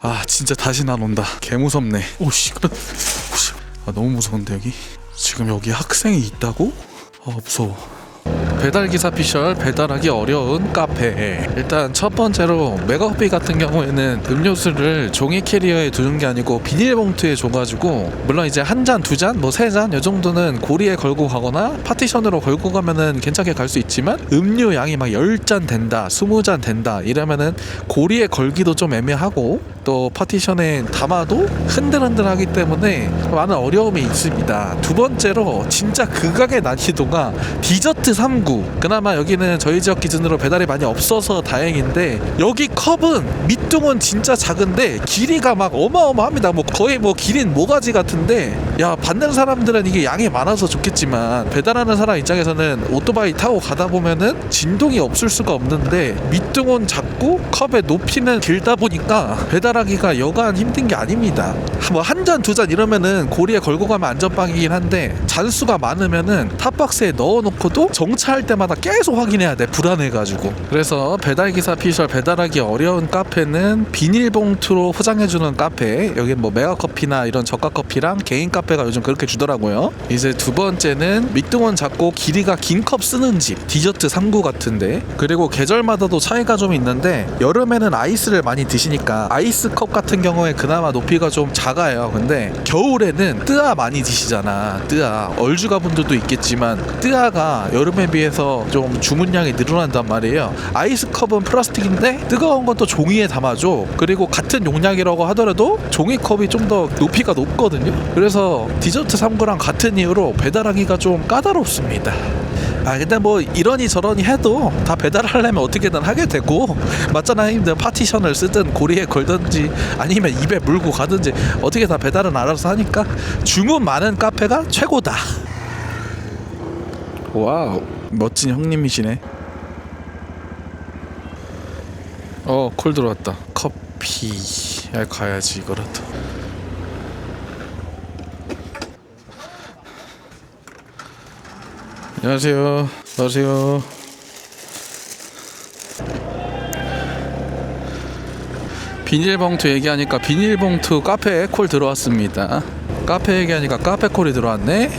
아 진짜 다시 안 온다. 개 무섭네. 오씨. 아 너무 무서운데 여기? 지금 여기 학생이 있다고? 아 무서워 배달기사 피셜 배달하기 어려운 카페 일단 첫 번째로 메가커피 같은 경우에는 음료수를 종이 캐리어에 두는 게 아니고 비닐봉투에 줘가지고 물론 이제 한 잔, 두 잔, 뭐 세 잔 요 정도는 고리에 걸고 가거나 파티션으로 걸고 가면은 괜찮게 갈 수 있지만 음료 양이 막 10잔 된다, 20잔 된다 이러면은 고리에 걸기도 좀 애매하고 또 파티션에 담아도 흔들흔들하기 때문에 많은 어려움이 있습니다. 두 번째로 진짜 극악의 난이도가 디저트 3구. 그나마 여기는 저희 지역 기준으로 배달이 많이 없어서 다행인데 여기 컵은 밑둥은 진짜 작은데 길이가 막 어마어마합니다. 뭐 거의 뭐 길인 모가지 같은데 야 받는 사람들은 이게 양이 많아서 좋겠지만 배달하는 사람 입장에서는 오토바이 타고 가다 보면은 진동이 없을 수가 없는데 밑둥은 작고 컵의 높이는 길다 보니까 배달하기가 여간 힘든 게 아닙니다. 뭐 한 잔 두잔 이러면은 고리에 걸고 가면 안전빵이긴 한데 잔수가 많으면은 탑박스에 넣어놓고도 정차할 때마다 계속 확인해야 돼 불안해가지고. 그래서 배달기사 피셜 배달하기 어려운 카페는 비닐봉투로 포장해주는 카페. 여긴 뭐 메가커피나 이런 저가커피랑 개인 카페가 요즘 그렇게 주더라고요. 이제 두 번째는 밑둥은 작고 길이가 긴 컵 쓰는 집 디저트 3구 같은데. 그리고 계절마다도 차이가 좀 있는데 여름에는 아이스를 많이 드시니까 아이스 컵 같은 경우에 그나마 높이가 좀 작아요. 근데 겨울에는 뜨아 많이 드시잖아. 뜨아. 얼주가 분들도 있겠지만 뜨아가 여름 에 비해서 좀 주문량이 늘어난단 말이에요. 아이스 컵은 플라스틱인데 뜨거운 건 또 종이에 담아줘. 그리고 같은 용량이라고 하더라도 종이컵이 좀 더 높이가 높거든요. 그래서 디저트 3구랑 같은 이유로 배달하기가 좀 까다롭습니다. 아 근데 뭐 이러니 저러니 해도 다 배달하려면 어떻게든 하게 되고 맞잖아 힘들 파티션을 쓰든 고리에 걸든지 아니면 입에 물고 가든지 어떻게 다 배달은 알아서 하니까 주문 많은 카페가 최고다 와우 멋진 형님이시네 어 콜 들어왔다 커피 야 가야지 이거라도 안녕하세요. 안녕하세요. 비닐봉투 얘기하니까 비닐봉투 카페에 콜 들어왔습니다. 카페 얘기하니까 카페 콜이 들어왔네.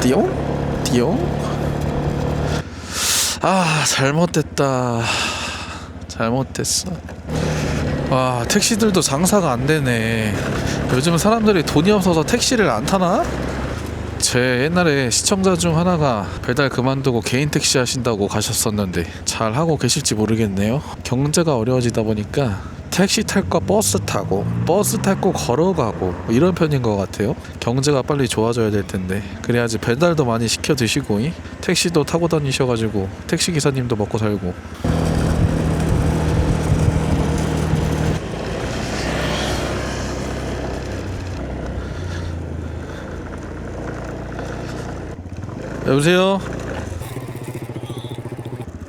띠용? 띠용? 아 잘못됐다. 잘못됐어. 와 택시들도 장사가 안 되네. 요즘 사람들이 돈이 없어서 택시를 안 타나? 제 옛날에 시청자 중 하나가 배달 그만두고 개인 택시 하신다고 가셨었는데 잘 하고 계실지 모르겠네요. 경제가 어려워지다 보니까 택시 탈 거 버스 타고 버스 타고 걸어가고 뭐 이런 편인 것 같아요. 경제가 빨리 좋아져야 될 텐데 그래야지 배달도 많이 시켜 드시고 이? 택시도 타고 다니셔가지고 택시 기사님도 먹고 살고 여보세요.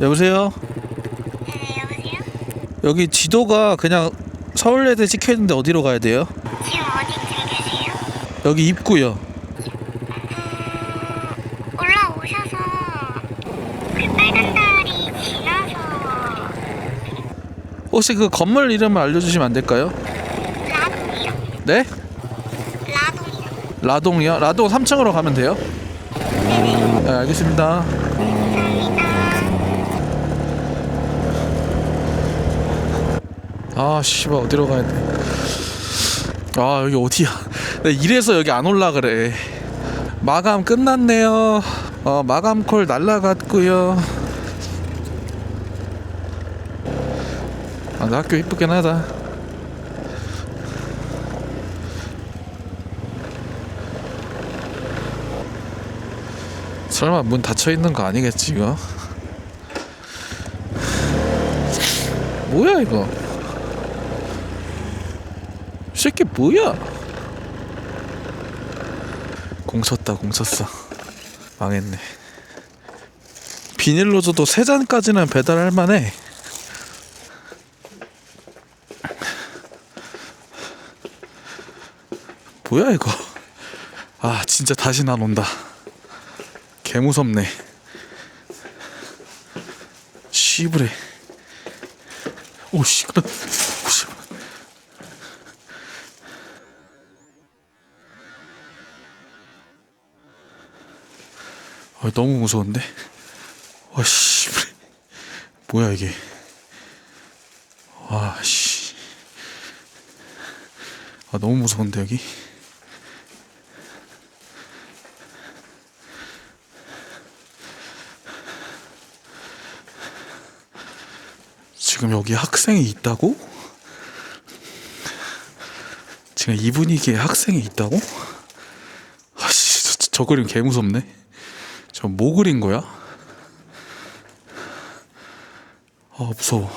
여보세요. 네? 여기 지도가 그냥 서울예대 찍혀 있는데 어디로 가야 돼요? 지금 어디쯤 계세요? 여기 입구요. 올라오셔서 그 빨간 다리 지나서 혹시 그 건물 이름을 알려주시면 안 될까요? 라동이요. 네? 라동이요. 라동이요? 라동 3층으로 가면 돼요? 네, 알겠습니다. 아, 씨발 어디로 가야 돼? 아, 여기 어디야? 나 이래서 여기 안 올라 그래. 마감 끝났네요. 어, 마감 콜 날라갔고요. 아, 나 학교 이쁘긴 하다. 설마 문 닫혀 있는 거 아니겠지 이거? 뭐야 이거? 이 새끼 뭐야? 공 쳤다 공 쳤어 망했네 비닐로 줘도 세 잔까지는 배달할 만해 뭐야 이거 아 진짜 다시 안 온다 개 무섭네. 씨부래. 오씨, 오씨. 아, 너무 무서운데? 와씨 뭐야 이게 와씨 아 너무 무서운데 여기 지금 여기 학생이 있다고? 지금 이 분위기에 학생이 있다고? 아씨 저, 저, 저 그림 개 무섭네 저 뭐 그린 거야? 아 무서워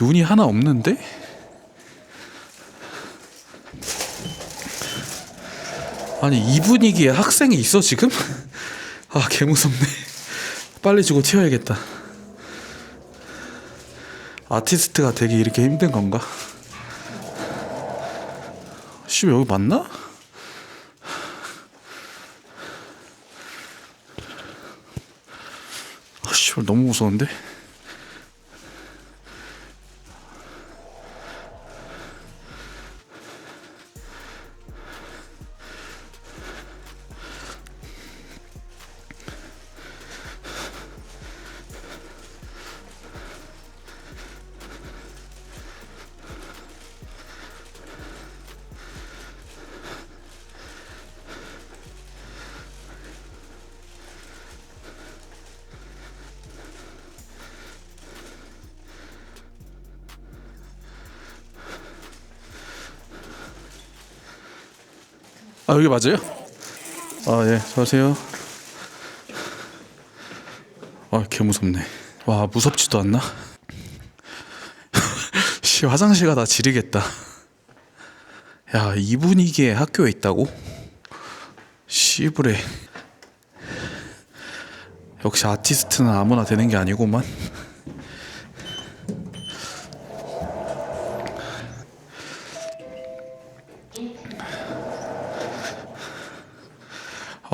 눈이 하나 없는데? 아니 이 분위기에 학생이 있어 지금? 아 개무섭네 빨리 주고 튀어야겠다 아티스트가 되기 이렇게 힘든 건가? 씨 여기 맞나? 아, 씨발 너무 무서운데? 아 여기 맞아요? 아 예, 안녕하세요. 아개 무섭네. 와 무섭지도 않나? 씨 화장실 가다 지르겠다. 야 이 분위기에 학교에 있다고? 씨부레. 역시 아티스트는 아무나 되는 게 아니구만.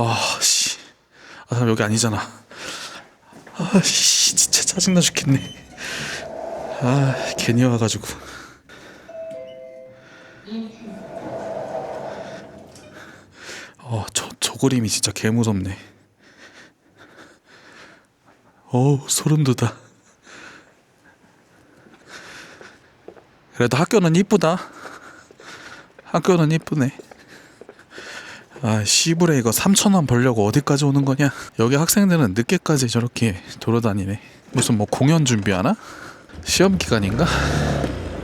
아, 씨. 아, 사람 여기 아니잖아. 아, 씨. 진짜 짜증나 죽겠네. 아, 괜히 와가지고. 어, 저, 저 그림이 진짜 개 무섭네. 어우, 소름 돋아. 그래도 학교는 이쁘다. 학교는 이쁘네. 아 씨부레 이거 3천원 벌려고 어디까지 오는 거냐? 여기 학생들은 늦게까지 저렇게 돌아다니네. 무슨 뭐 공연 준비하나? 시험 기간인가?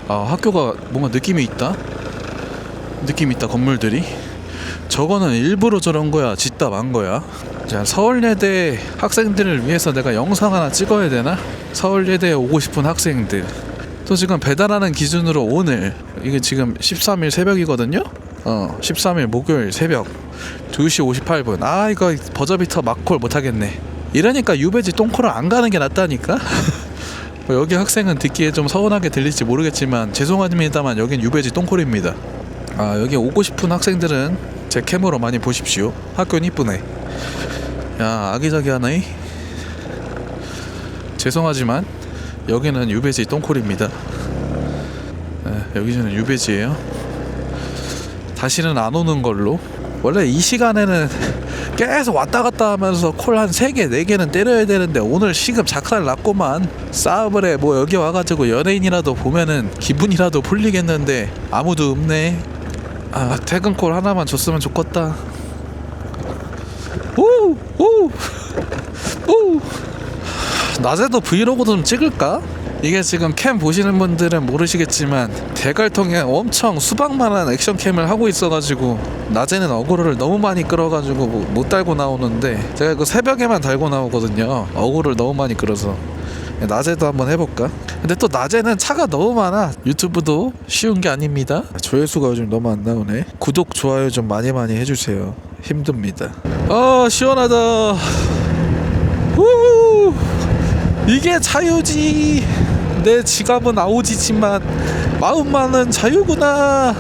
아 학교가 뭔가 느낌이 있다? 느낌 있다 건물들이? 저거는 일부러 저런 거야 짓다 만 거야. 자 서울예대 학생들을 위해서 내가 영상 하나 찍어야 되나? 서울예대에 오고 싶은 학생들. 또 지금 배달하는 기준으로 오늘. 이게 지금 13일 새벽이거든요 어 13일 목요일 새벽 2시 58분. 아 이거 버저비터 막콜 못하겠네. 이러니까 유배지 똥콜을 안 가는 게 낫다니까? 뭐 여기 학생은 듣기에 좀 서운하게 들릴지 모르겠지만 죄송합니다만 여긴 유배지 똥콜입니다. 아 여기 오고 싶은 학생들은 제 캠으로 많이 보십시오. 학교는 이쁘네. 야 아기자기하네 죄송하지만 여기는 유배지 똥콜입니다. 예, 여기는 유배지예요 다시는 안 오는 걸로 원래 이 시간에는 계속 왔다 갔다 하면서 콜 한 3개, 4개는 때려야 되는데 오늘 시급 작살 났고만 싸움을 해 뭐 여기 와가지고 연예인이라도 보면은 기분이라도 풀리겠는데 아무도 없네 아 퇴근 콜 하나만 줬으면 좋겠다 오! 오! 오! 낮에도 브이로그 좀 찍을까? 이게 지금 캠 보시는 분들은 모르시겠지만 대갈통에 엄청 수박만한 액션캠을 하고 있어가지고 낮에는 어그로를 너무 많이 끌어가지고 뭐- 못 달고 나오는데 제가 이거 새벽에만 달고 나오거든요. 어그로를 너무 많이 끌어서. 낮에도 한번 해볼까? 근데 또 낮에는 차가 너무 많아. 유튜브도 쉬운 게 아닙니다. 조회수가 요즘 너무 안 나오네. 구독 좋아요 좀 많이 많이 해주세요. 힘듭니다. 아 시원하다. 우 이게 자유지. 내 지갑은 아오지지만 마음만은 자유구나